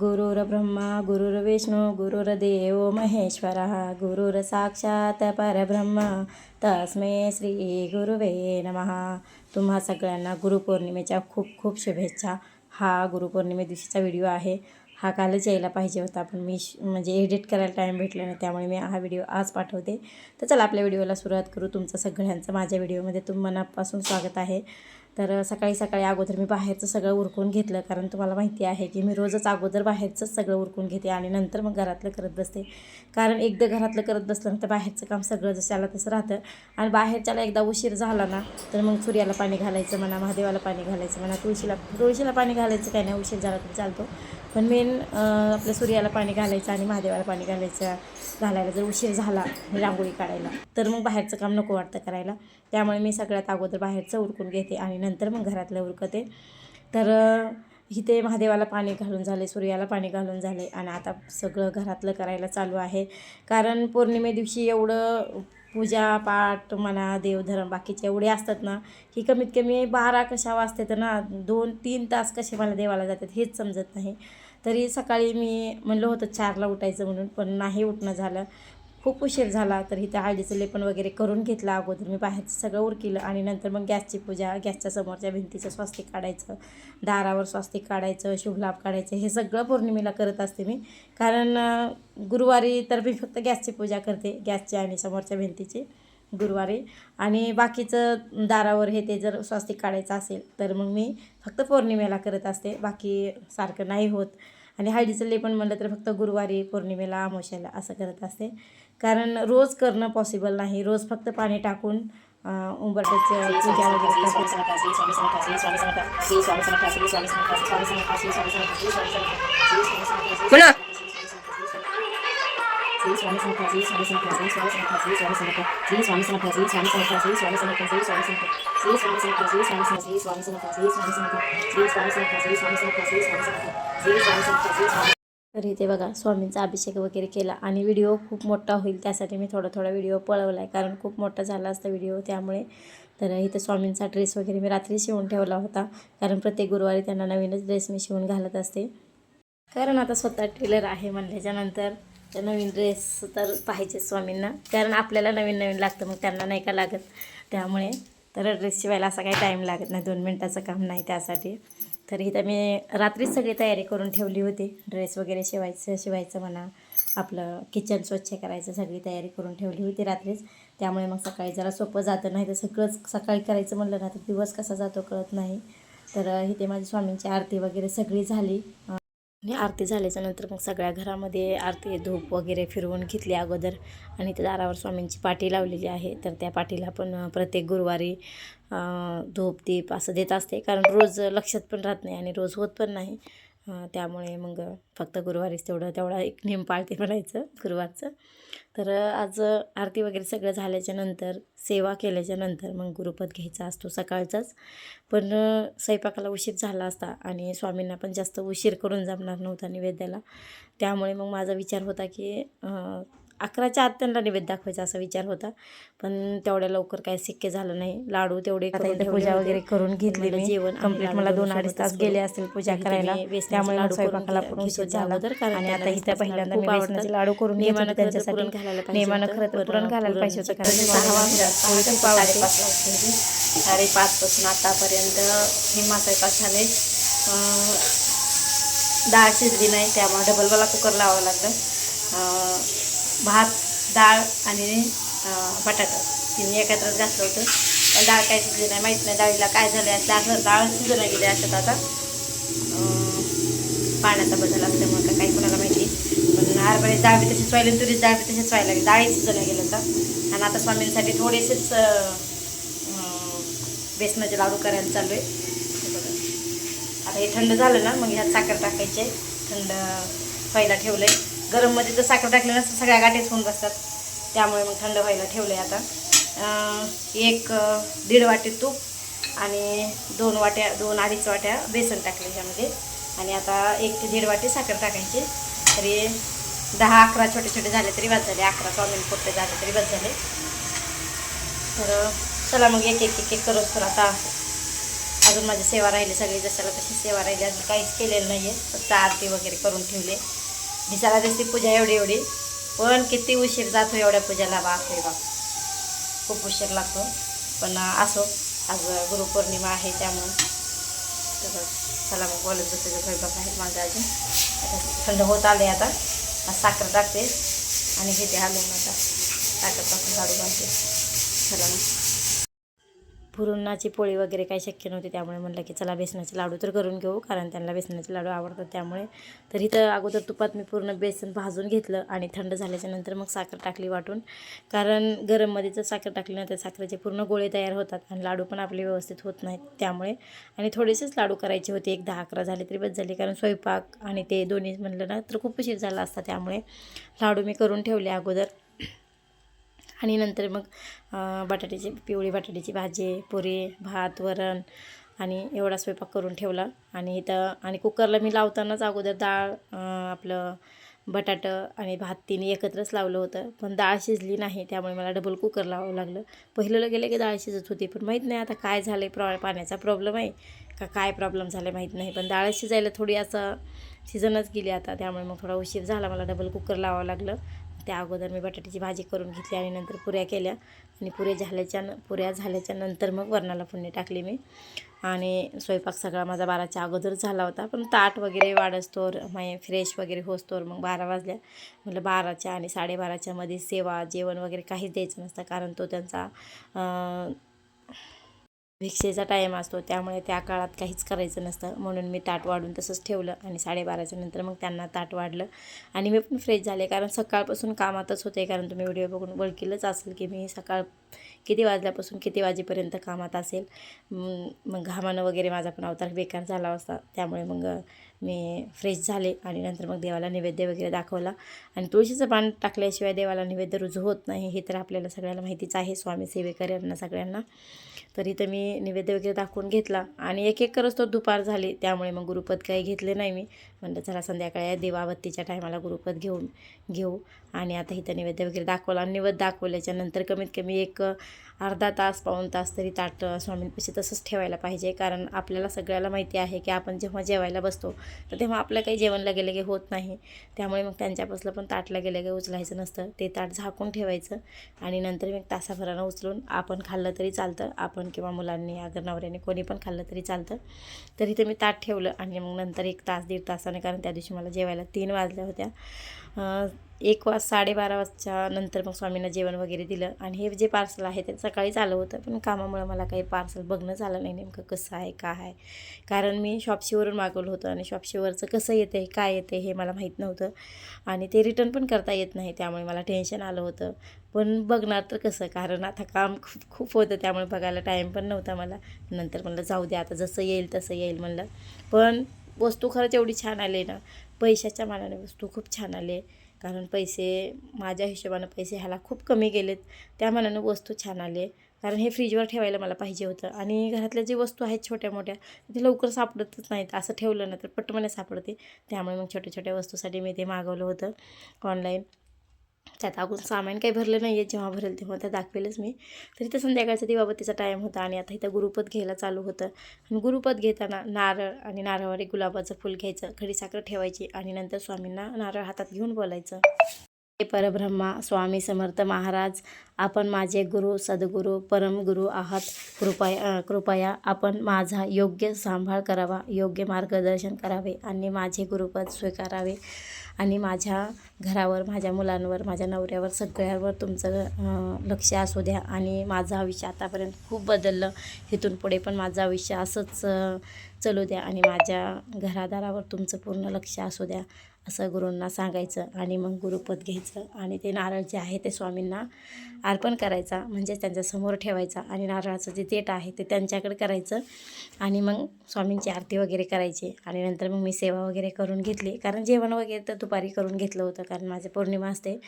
गुरुर्ब्रह्मा गुरुर्विष्णू गुरुर्देव महेश्वरः गुरुर्साक्षात परब्रह्म. तस्मै श्री गुरुवे नमः. तुम्हा सगळ्यांना गुरुपौर्णिमेच्या खूप खूप शुभेच्छा. हा गुरुपौर्णिमे दिवशीचा व्हिडिओ आहे. हा कालच यायला पाहिजे होता पण मी म्हणजे एडिट करायला टाईम भेटला नाही त्यामुळे मी हा व्हिडिओ आज पाठवते. तर चला आपल्या व्हिडिओला सुरुवात करू. तुमचं सगळ्यांचं माझ्या व्हिडिओमध्ये तुम मनापासून स्वागत आहे. तर सकाळी सकाळी अगोदर मी बाहेरचं सगळं उरकून घेतलं कारण तुम्हाला माहिती आहे की मी रोजच अगोदर बाहेरचंच सगळं उरकून घेते आणि नंतर मग घरातलं करत बसते. कारण एकदा घरातलं करत बसलं तर बाहेरचं काम सगळं जसं आलं तसं राहतं. आणि बाहेरच्याला एकदा उशीर झाला ना तर मग सूर्याला पाणी घालायचं म्हणा महादेवाला पाणी घालायचं म्हणा तुळशीला तुळशीला पाणी घालायचं काय नाही उशीर झाला तरी चालतो. पण मेन आपल्या सूर्याला पाणी घालायचं आणि महादेवाला पाणी घालायचं. घालायला जर उशीर झाला रांगोळी काढायला तर मग बाहेरचं काम नको वाटतं करायला. त्यामुळे मी सगळ्यात अगोदर बाहेरचं उरकून घेते आणि नंतर मग घरातलं उरकते. तर इथे महादेवाला पाणी घालून झाले सूर्याला पाणी घालून झाले आणि आता सगळं घरातलं करायला चालू आहे. कारण पौर्णिमे दिवशी एवढं पूजा पाठ म्हणा देवधर्म बाकीचे एवढे असतात ना की कमीत कमी बारा कशा वाजते तर ना दोन तीन तास कसे मला देवाला जातात हेच समजत नाही. तरी सकाळी मी म्हणलं होतं चारला उठायचं म्हणून पण नाही उठणं झालं. खूप उशीर झाला तर इथं हळदीचं लेपण वगैरे करून घेतलं अगोदर. मी बाहेरचं सगळं उरकिलं आणि नंतर मग गॅसची पूजा गॅसच्या समोरच्या भिंतीचं स्वास्तिक काढायचं दारावर स्वास्तिक काढायचं शुभलाभ काढायचं हे सगळं पौर्णिमेला करत असते मी. कारण गुरुवारी तर मी फक्त गॅसची पूजा करते गॅसची आणि समोरच्या भिंतीची. गुरुवारी. आणि बाकीचं दारावर हे ते जर स्वास्तिक काढायचं असेल तर मग मी फक्त पौर्णिमेला करत असते. बाकी सारखं नाही होत. आणि हळदीचं लेपण म्हणलं तर फक्त गुरुवारी पौर्णिमेला अमावश्याला असं करत असते. कारण रोज करणं पॉसिबल नाही. रोज फक्त पाणी टाकून उंबरट्याचं पूजा वगैरे करते स्वामी तर इथे बघा स्वामींचा अभिषेक वगैरे केला आणि व्हिडिओ खूप मोठा होईल त्यासाठी मी थोडा थोडा व्हिडिओ पळवला आहे कारण खूप मोठा झाला असता व्हिडिओ त्यामुळे. तर इथं स्वामींचा ड्रेस वगैरे मी रात्री शिवून ठेवला होता कारण प्रत्येक गुरुवारी त्यांना नवीनच ड्रेस मी शिवून घालत असते. कारण आता स्वतः टेलर आहे म्हणल्याच्यानंतर तर नवीन ड्रेस तर पाहिजे स्वामींना. कारण आपल्याला नवीन नवीन लागतं मग त्यांना नाही का लागत. त्यामुळे तर ड्रेस शिवायला असा काही टाईम लागत नाही दोन मिनटाचं काम नाही त्यासाठी. तर इथं मी रात्रीच सगळी तयारी करून ठेवली होती. ड्रेस वगैरे शिवायचं शिवायचं म्हणा आपलं किचन स्वच्छ करायचं सगळी तयारी करून ठेवली होती रात्रीच. त्यामुळे मग सकाळी जरा सोपं जातं नाही तर सगळंच सकाळी करायचं म्हणलं ना तर दिवस कसा जातो कळत नाही. तर इथे माझी स्वामींची आरती वगैरे सगळी झाली. आणि आरती झाल्याच्यानंतर मग सगळ्या घरामध्ये आरती धूप वगैरे फिरवून घेतली अगोदर. आणि त्या दारावर स्वामींची पाटी लावलेली आहे. तर त्या पाटीला पण प्रत्येक गुरुवारी धूप दीप असं देत असते. कारण रोज लक्षात पण राहत नाही आणि रोज होत पण नाही. त्यामुळे मग फक्त गुरुवारीच तेवढं तेवढा एक नेम पाळते म्हणायचं गुरुवारचं. तर आज आरती वगैरे सगळं झाल्याच्यानंतर सेवा केल्याच्यानंतर मग गुरुपद घ्यायचा असतो सकाळचाच. पण स्वयंपाकाला उशीर झाला असता आणि स्वामींना पण जास्त उशीर करून जमणार नव्हता निवेद्याला. त्यामुळे मग माझा विचार होता की अकराच्या आत त्यांना नैवेद्य दाखवायचा असा विचार होता पण तेवढ्या लवकर काही शक्य झालं नाही लाडू तेवढे पूजा. वगैरे करून घेतली मी. जेवण लाडू मला दोन अडीच तास. गेले असतील पूजा करायला. त्यामुळे लाडू स्वयंपाकाला आणि आता इथं पहिल्यांदा मी बेसनाचे. लाडू करून घेत होते नेमानं खरं तर त्यांच्यासाठी. नेमानं. खरं तर पुरण घालायला पाहिजे होतं कारण सहा वाजता. साडेपाचपासून आतापर्यंत निम्मा स्वयंपाक झाले डाळ शिजली नाही त्यामुळे डबल मला कुकर लावावं लागलं भात डाळ आणि बटाटा. तिने एकत्र घातलं होतं. पण डाळ काय शिजली नाही माहीत नाही डाळीला काय झालं आहे डाळ डाळ शिजून गेली असत आता. पाण्याचा बदल असल्यामुळे का काही कोणाला माहिती. पण हरभरे डाळ बी तशीच व्हायला तुरीच डाळ बी तशीच व्हायला लागली. डाळी शिजवल्या गेलं तर आणि आता स्वामींसाठी थोडेसेच बेसनाचे लाडू करायला चालू आहे. आता हे थंड झालं ना मग ह्यात साखर टाकायचे थंड व्हायला ठेवलं आहे गरममध्ये जर साखर टाकली ना तर सगळ्या गाठीच होऊन बसतात. त्यामुळे मग थंड व्हायला ठेवलं आहे आता एक दीड वाटी तूप आणि दोन वाट्या दोन अडीच वाट्या बेसन टाकले ह्यामध्ये. आणि आता एक ते दीड वाटी साखर टाकायची. तरी दहा अकरा छोटे छोटे झाले तरी बस झाले. अकरा स्वामीन पोटे झाले तरी बस झाले. तर चला मग एक एक एक एक करूच तर आता अजून माझी सेवा राहिली सगळी. जशाला तशी सेवा राहिली अजून काहीच केलेलं नाही आहे फक्त आरती वगैरे करून ठेवले. दिसायला दिसते पूजा एवढी एवढी. पण किती उशीर जातो एवढ्या पूजेला बाप रे बाप. खूप उशीर लागतो. पण असो आज गुरुपौर्णिमा आहे त्यामुळं. तर चला मग बोलत बसते स्वयंपाक आहेत माझ्या अजून. आता थंड होत आले आता. साखर टाकते आणि घेते हलवून आता. साखर टाकून झाडू बांधते चला मग. पुरणाची पोळी वगैरे काही शक्य नव्हती त्यामुळे म्हटलं की चला बेसनाचे लाडू तर करून घेऊ कारण त्यांना बेसनाचे लाडू आवडतात त्यामुळे. तर इथं अगोदर तुपात मी पूर्ण बेसन भाजून घेतलं आणि थंड झाल्याच्यानंतर मग साखर टाकली वाटून. कारण गरममध्ये जर साखर टाकली ना तर साखरेचे पूर्ण गोळे तयार होतात आणि लाडू पण आपले व्यवस्थित होत नाहीत त्यामुळे. आणि थोडेसेच लाडू करायचे होते एक दहा अकरा झाले तरी बस झाले कारण स्वयंपाक आणि ते दोन्ही म्हणलं ना तर खूप उशीर झाला असता त्यामुळे. लाडू मी करून ठेवले अगोदर. आणि नंतर मग बटाट्याची पिवळी बटाट्याची भाजी पुरी भात वरण आणि एवढा स्वयंपाक करून ठेवला. आणि इथं आणि कुकरला मी लावतानाच अगोदर डाळ आपलं बटाटं आणि भात तिने एकत्रच लावलं होतं. पण डाळ शिजली नाही त्यामुळे मला डबल कुकर लावावं लागलं. पहिलं गेलं की डाळ शिजत होती पण माहीत नाही आता काय झालं आहे प्रॉ पाण्याचा प्रॉब्लेम आहे का काय प्रॉब्लेम झाला माहीत नाही. पण डाळ शिजायला थोडी असं सीझनच गेली आता त्यामुळे मग थोडा उशीर झाला मला डबल कुकर लावावं लागलं. त्या अगोदर मी बटाट्याची भाजी करून घेतली आणि नंतर पुऱ्या केल्या. आणि पुऱ्या झाल्याच्या न पुऱ्या झाल्याच्यानंतर मग वरणाला फोडणी टाकली मी. आणि स्वयंपाक सगळा माझा बाराच्या अगोदर झाला होता. पण ताट वगैरे वाढस्तोर माय फ्रेश वगैरे होस्तोर मग बारा वाजल्या. म्हटलं बाराच्या आणि साडेबाराच्यामध्ये सेवा जेवण वगैरे काहीच द्यायचं नसतं कारण तो त्यांचा भिक्षेचा टाईम असतो. त्यामुळे त्या काळात काहीच करायचं नसतं. म्हणून मी ताट वाढून तसंच ठेवलं आणि साडेबाराच्या नंतर मग त्यांना ताट वाढलं. आणि मी पण फ्रेश झाले. कारण सकाळपासून कामातच होते. कारण तुम्ही व्हिडिओ बघून ओळखीलच असेल की मी सकाळ किती वाजल्यापासून किती वाजेपर्यंत कामात असेल. मग मग घामानं वगैरे माझा पण अवतार बेकार झाला असता. त्यामुळे मग मी फ्रेश झाले आणि नंतर मग देवाला नैवेद्य वगैरे दाखवला. आणि तुळशीचं पान टाकल्याशिवाय देवाला नैवेद्य रुजू होत नाही हे तर आपल्याला सगळ्याला माहितीच आहे. स्वामी सेवेकर यांना सगळ्यांना. तर इथं मी नैवेद्य वगैरे दाखवून घेतला आणि एक एक करत तो दुपार झाली. त्यामुळे मग गुरुपद काही घेतले नाही मी. म्हणलं चला संध्याकाळी देवावत्तीच्या टायमाला गुरुपद घेऊन घेऊ. आणि आता इथं नैवेद्य वगैरे दाखवला. आणि नैवेद्य दाखवल्याच्या नंतर कमीत कमी एक अर्धा तास पाऊण तास तरी ताट स्वामींपाशी तसंच ठेवायला पाहिजे. कारण आपल्याला सगळ्याला माहिती आहे की आपण जेव्हा जेवायला बसतो तर तेव्हा आपलं काही जेवणला गेलं की होत नाही. त्यामुळे मग त्यांच्यापासलं पण ताटला गेलं की उचलायचं नसतं. ते ताट झाकून ठेवायचं आणि नंतर मग तासाभरानं उचलून आपण खाल्लं तरी चालतं. आपण किंवा मुलांनी अगर नवऱ्याने कोणी पण खाल्लं तरी चालतं. तरी ते मी ताट ठेवलं आणि मग नंतर एक तास दीड तासाने कारण त्या दिवशी मला जेवायला तीन वाजल्या होत्या. एक वाज साडेबारा वाजच्या नंतर मग स्वामींना जेवण वगैरे दिलं. आणि हे जे पार्सल आहे ते सकाळीच आलं होतं पण कामामुळं मला काही पार्सल बघणं झालं नाही नेमकं कसं आहे का आहे. कारण मी शॉपशीवरून मागवलं होतं आणि शॉपशीवरचं कसं येतं आहे काय येतं हे मला माहीत नव्हतं. आणि ते रिटर्न पण करता येत नाही त्यामुळे मला टेन्शन आलं होतं. पण बघणार तर कसं कारण आता काम खूप खूप होतं त्यामुळे बघायला टाईम पण नव्हता मला. नंतर म्हणलं जाऊ दे आता जसं येईल तसं येईल म्हणलं. पण वस्तू खरंच एवढी छान आली ना पैशाच्या मानाने वस्तू खूप छान आले. कारण पैसे माझ्या हिशोबानं पैसे ह्याला खूप कमी गेलेत. त्या मानानं वस्तू छान आले कारण हे फ्रीजवर ठेवायला मला पाहिजे होतं. आणि घरातल्या जे वस्तू आहेत छोट्या मोठ्या ते लवकर सापडतच नाहीत. असं ठेवलं ना तर पटमने सापडते. त्यामुळे मग छोट्या छोट्या वस्तूसाठी मी ते मागवलं होतं ऑनलाईन त्यात अगोदर सामान काही भरलं नाही आहे जेव्हा भरेल तेव्हा त्या दाखवेलच मी. तर इथं संध्याकाळचा दिवाबत्तीचा टाईम होता आणि आता इथं गुरुपद घ्यायला चालू होतं. आणि गुरुपद घेताना नारळ आणि नारळावर एक गुलाबाचं फुल घ्यायचं खडीसाखर ठेवायची आणि नंतर स्वामींना नारळ हातात घेऊन बोलायचं. परब्रह्मा स्वामी समर्थ महाराज आपण माझे गुरु सद्गुरू परमगुरू आहात. कृपया कृपया आपण माझा योग्य सांभाळ करावा योग्य मार्गदर्शन करावे आणि माझे गुरुपद स्वीकारावे. आणि माझ्या घरावर माझ्या मुलांवर माझ्या नवऱ्यावर सगळ्यावर तुमचं लक्ष असू द्या. आणि माझं आयुष्य आतापर्यंत खूप बदललं. इथून पुढे पण माझं आयुष्य असंच चलू चालू द्या. आणि माझ्या घरादारावर तुमचं पूर्ण लक्ष असू द्या. असं गुरूंना सांगायचं आणि मग गुरुपद घ्यायचं आणि ते नारळ जे आहे ते स्वामींना अर्पण करायचा म्हणजेच त्यांच्यासमोर ठेवायचा आणि नारळाचं जे देठ आहे ते त्यांच्याकडे करायचं आणि मग स्वामींची आरती वगैरे करायची आणि नंतर मग मी सेवा वगैरे करून घेतली. कारण जेवण वगैरे तर दुपारी करून घेतलं होतं कारण माझे पौर्णिमा असते.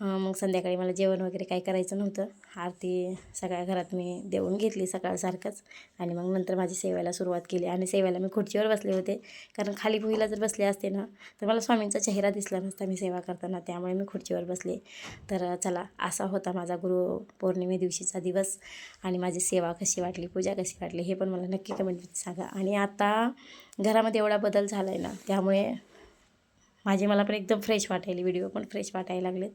मग संध्याकाळी मला जेवण वगैरे काही करायचं नव्हतं. आरती सगळ्या घरात मी देऊन घेतली सकाळसारखंच. आणि मग नंतर माझी सेवायला सुरुवात केली. आणि सेवायला मी खुर्चीवर बसले होते. कारण खाली भुईला जर बसले असते ना तर मला स्वामींचा चेहरा दिसला नसता मी सेवा करताना. त्यामुळे मी खुर्चीवर बसले. तर चला असा होता माझा गुरु पौर्णिमे दिवशीचा दिवस. आणि माझी सेवा कशी वाटली पूजा कशी वाटली हे पण मला नक्की कमेंट सांगा. आणि आता घरामध्ये एवढा बदल झाला आहे ना त्यामुळे माझे मला पण एकदम फ्रेश वाटायली व्हिडिओ पण फ्रेश वाटायला लागलेत.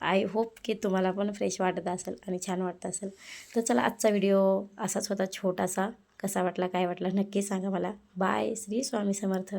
आय होप की तुम्हाला पण फ्रेश वाटत असेल आणि छान वाटत असेल. तर चला आजचा व्हिडिओ असाच होता छोटासा. कसा वाटला काय वाटला नक्की सांगा मला. बाय श्री स्वामी समर्थ.